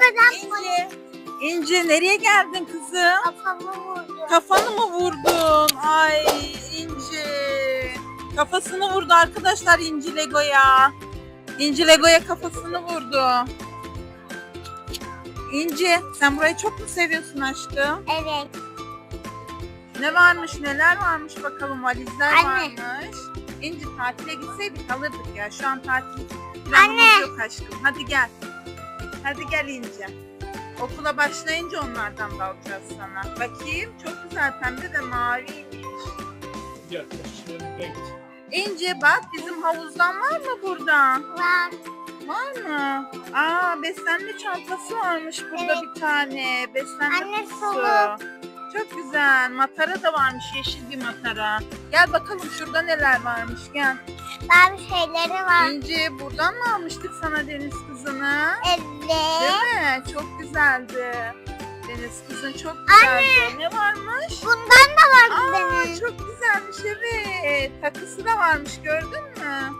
kadar İnci. İnci nereye geldin kızım? kafamı vurdu. Kafanı mı vurdun? Ay İnci. Kafasını vurdu arkadaşlar İnci Lego'ya. İnci Lego'ya kafasını vurdu. İnci sen burayı çok mu seviyorsun aşkım? Evet. Ne varmış neler varmış bakalım valizler Anne. varmış. İnci tatile gitseydik alırdık ya. Şu an tatil planımız Anne. yok aşkım. Hadi gel. Hadi gel İnci. Okula başlayınca onlardan da alacağız sana. Bakayım çok güzel pembe ve maviymiş. Gel, renk. İnci bak bizim havuzdan var mı burada? Var. Var mı? Aa beslenme çantası varmış burada Evet. bir tane. Beslenme Anne, kutusu. solu. Çok güzel. Matara da varmış yeşil bir matara. Gel bakalım şurada neler varmış gel. Bazı şeyleri var. İnci buradan mı almıştık sana deniz kızını? Evet. Değil mi? Çok güzeldi. Deniz kızın çok güzeldi. Ne varmış? Bundan da var Aa, çok güzelmiş evet. Takısı da varmış gördün mü?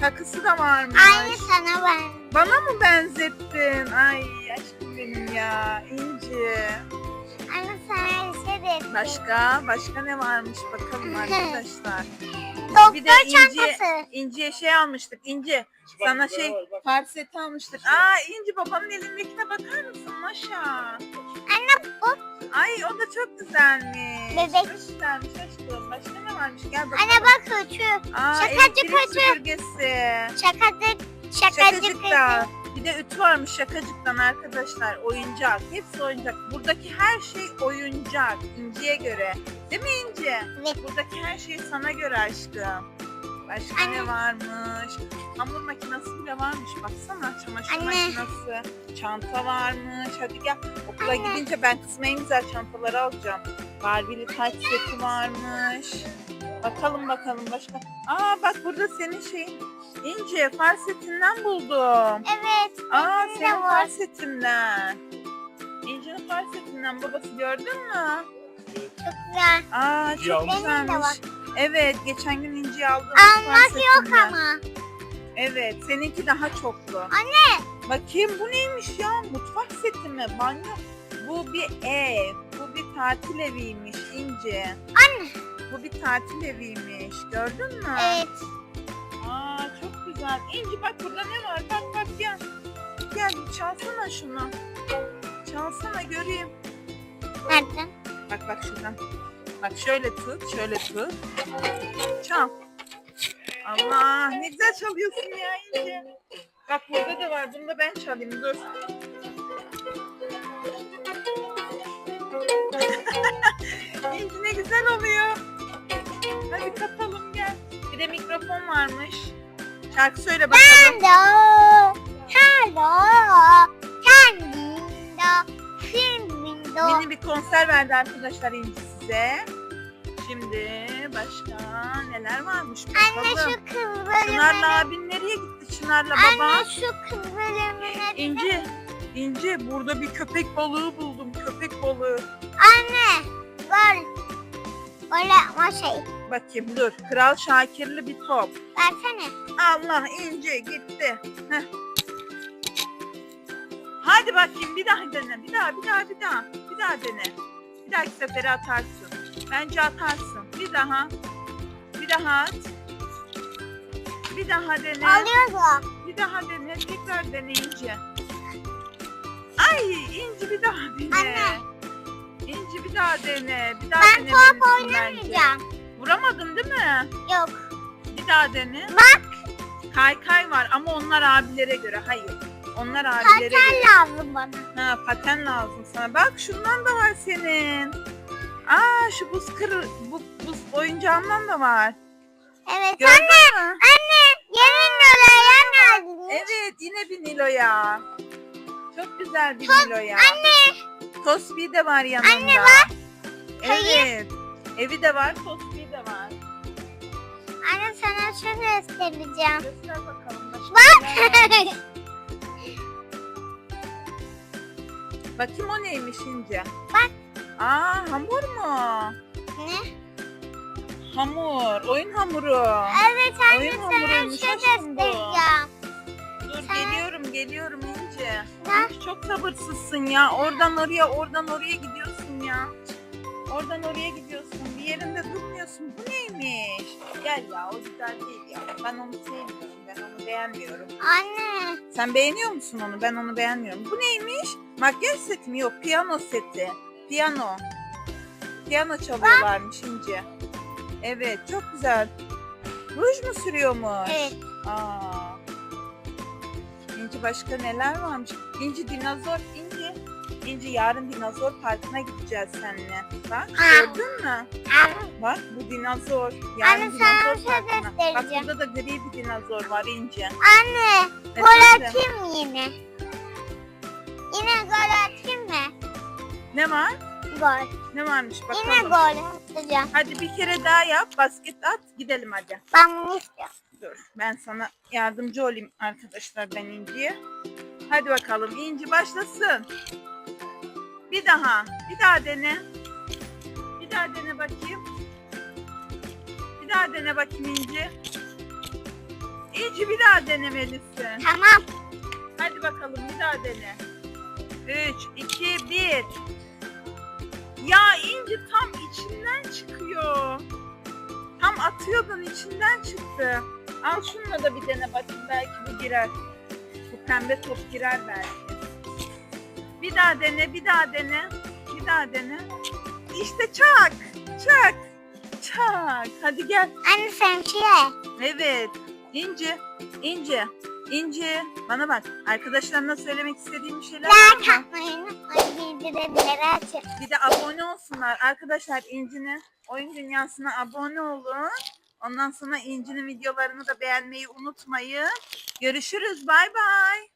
Takısı da varmış. Aynı sana ben. Bana mı benzettin? Ay aşkım benim ya. İnci. Başka? Başka ne varmış bakalım arkadaşlar. Doktor Bir de inci- çantası. İnci'ye şey almıştık. İnci Bak, sana bak, şey far seti almıştık. Aa İnci babanın elindekine bakar mısın Maşa? Anne bu. Ay o da çok güzelmiş. Bebek. Çok güzelmiş aşkım. Başka ne varmış? Gel bakalım. Anne bak ölçü. Aa, şakacı elektrik kötü. süpürgesi. Şakacık. Şakacık. Şakacıktan. Bir de ütü varmış şakacıktan arkadaşlar. Oyuncak. Hepsi oyuncak. Buradaki her şey oyuncak. İnci'ye göre. Değil mi İnci? Evet. Buradaki her şey sana göre aşkım. Başka Anne. ne varmış? Hamur makinesi bile varmış. Baksana çamaşır Anne. makinesi. Çanta varmış. Hadi gel. Okula Anne. gidince ben kızıma en güzel çantaları alacağım. Barbie'li taç seti varmış. Bakalım bakalım başka. Aa bak burada senin şeyin. İnce far setinden buldum. Evet. Aa de senin var. far setinden. İnce'nin far setinden babası gördün mü? Çok güzel. Aa İnci çok almış. Benim de var. güzelmiş. Evet geçen gün İnci'yi aldım. Almak yok ama. Evet seninki daha çoklu. Anne. Bakayım bu neymiş ya? Mutfak seti mi? Banyo. Bu bir ev. Bu bir tatil eviymiş İnce. Anne. Bu bir tatil eviymiş. Gördün mü? Evet. Aa çok güzel. İnci bak burada ne var? Bak bak gel. Gel çalsana şunu. Çalsana göreyim. Nereden? Bak bak şuradan. Bak şöyle tut, şöyle tut. Çal. Allah ne güzel çalıyorsun ya İnci. Bak burada da var. Bunu da ben çalayım. Dur. İnci ne güzel oluyor. Hadi katalım gel. Bir de mikrofon varmış. Şarkı söyle bakalım. Hello. Hello. Kendindo. Filmindo. Mini bir konser verdi arkadaşlar İnci size. Şimdi başka neler varmış Anne bakalım. şu kız Çınar'la bölümünü. abin nereye gitti Çınar'la baba? Anne şu kız bölümünü. İnci, İnci burada bir köpek balığı buldum. Köpek balığı. Anne. Gol. Öyle ama şey. Bakayım dur. Kral Şakirli bir top. Versene. Allah İnci gitti. Heh. Hadi bakayım bir daha dene. Bir daha, bir daha, bir daha. Bir daha dene. Bir dahaki sefere atarsın. Bence atarsın. Bir daha. Bir daha at. Bir daha dene. Alıyoruz o. Bir daha dene. Tekrar dene İnci. Ay İnci bir daha dene. Anne. İnci bir daha dene. Bir daha Ben denemelisin top bence. oynamayacağım. Vuramadın değil mi? Yok. Bir daha dene. Bak. Kaykay var ama onlar abilere göre. Hayır. Onlar abilere Kaçar göre. lazım bana. Ha paten lazım sana. Bak şundan da var senin. Aa şu buz kır bu buz oyuncağından da var. Evet. Gördün anne. mü? Anne. Yemin oraya geldin. Evet yine bir Nilo'ya. Çok güzel bir Nilo'ya. Anne. Tosbi de var yanında. Anne bak. Evet. Evi de var, Tosbi de var. Anne sana şunu göstereceğim. Göster bakalım. Bak. var? Bakayım o neymiş ince. Bak. Aa hamur mu? ne? Hamur. Oyun hamuru. Evet anne Oyun sana şunu göstereceğim. Dur Sen- geliyorum geliyorum ince. Ne? İnci çok sabırsızsın ya. Oradan oraya, oradan oraya gidiyorsun ya. Oradan oraya gidiyorsun. Bir yerinde durmuyorsun. Bu neymiş? Gel ya o güzel değil ya. Ben onu sevmiyorum. Ben onu beğenmiyorum. Anne. Sen beğeniyor musun onu? Ben onu beğenmiyorum. Bu neymiş? Makyaj seti mi? Yok piyano seti. Piyano. Piyano çalıyorlarmış İnci. Evet çok güzel. Ruj mu sürüyormuş? Evet. Aa. İnci başka neler varmış? İnci dinozor. İnci. İnci yarın dinozor parkına gideceğiz seninle. Bak gördün mü? Bak bu dinozor. Yarın Anne, sana bir dinozor şey parkına. Bak göstereceğim. burada da gri bir dinozor var İnci. Anne. Gol Efendim? atayım mı yine? Yine gol atayım mı? Ne var? Gol. Ne varmış bakalım. Yine gol atacağım. Hadi bir kere daha yap. Basket at. Gidelim hadi. Ben bunu istiyorum. Dur. Ben sana yardımcı olayım arkadaşlar ben İnci'ye. Hadi bakalım. İnci başlasın. Bir daha. Bir daha dene. Bir daha dene bakayım. Bir daha dene bakayım İnci. İnci bir daha denemelisin. Tamam. Hadi bakalım bir daha dene. 3, 2, 1. Ya İnci tam içinden çıkıyor. Tam atıyordun içinden çıktı. Al şununla da bir dene bakayım belki bu girer. Bu pembe top girer belki. Bir daha dene, bir daha dene. Bir daha dene. İşte çak, çak, çak. Hadi gel. Anne sen şey. Evet. İnci, İnci, İnci. Bana bak. Arkadaşlarına söylemek istediğim bir şeyler var mı? atmayı unutmayın. Bildirimleri açın. Bir de abone olsunlar. Arkadaşlar İnci'nin oyun dünyasına abone olun. Ondan sonra İnci'nin videolarını da beğenmeyi unutmayın. Görüşürüz. Bay bay.